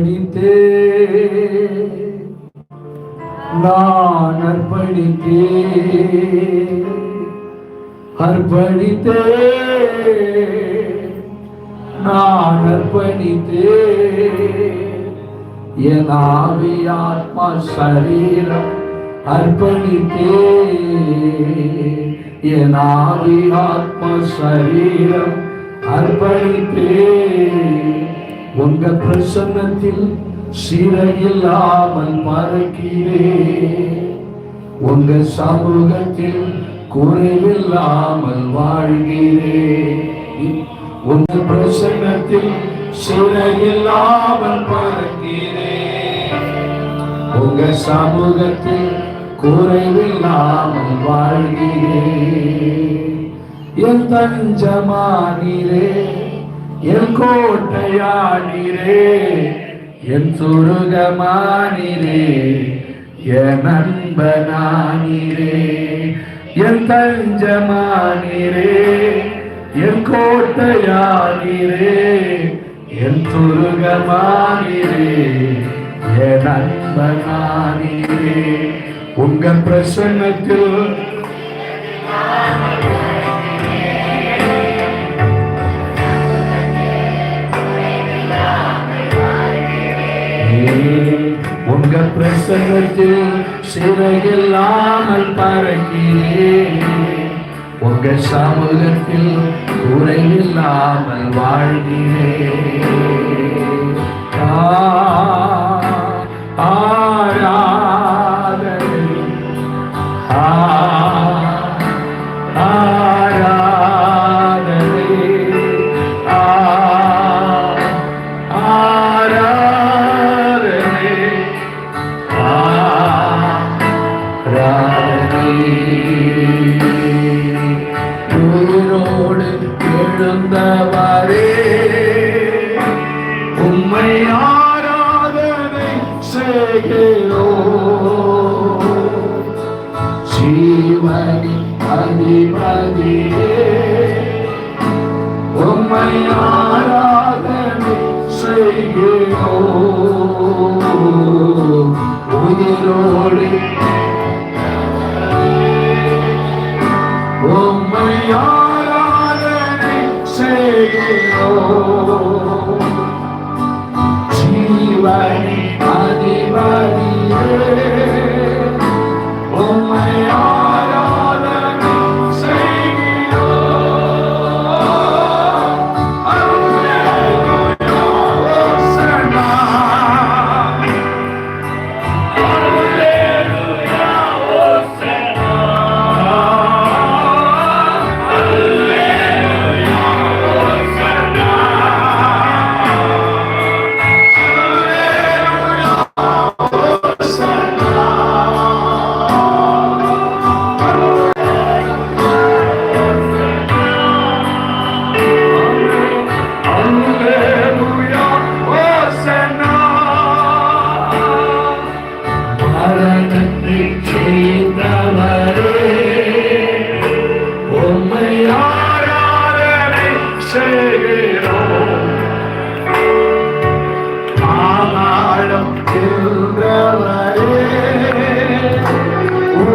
அர்ப்பணித்தே நான் அர்ப்பணித்தே அர்ப்பணித்தே நான் அர்ப்பணித்தே என் ஆவி ஆத்மா சரீரம் அர்ப்பணித்தே என் ஆவி ஆத்மா சரீரம் அர்ப்பணித்தே உங்க பிரசன்னத்தில் சிறையில்லாமல் மறக்கிறே. உங்க சமூகத்தில் குறைவில்லாமல் வாழ்கிறே. உங்க பிரசன்னத்தில் சிறையில்லாமல் மறக்கிறே. உங்க சமூகத்தில் குறைவில்லாமல் வாழ்கிறே. என் தஞ்சமானீரே. என் கோட்டையானீரே என் சுருகமானிரே என் அன்பனானீரே என் தஞ்சமானிரே என் கோட்டையானிரே என் சுருகமானிரே என் அன்பனானீரே. உங்கள் பிரசன்னத்தில் வசனத்தில் சிறையில்லாமல் பறக்கிறேன் உங்க சமூகத்தில் குறையில்லாமல் வாழ்கிறேன் வந்தவரே உம்மை ஆராதனை செய்கிறோ. ஜீவனி அதிபதியே. உம்மை ஆராதனை செய்கிறோ. உயிரோடு உம்மை ஆ 내게로 지완이 많이 많이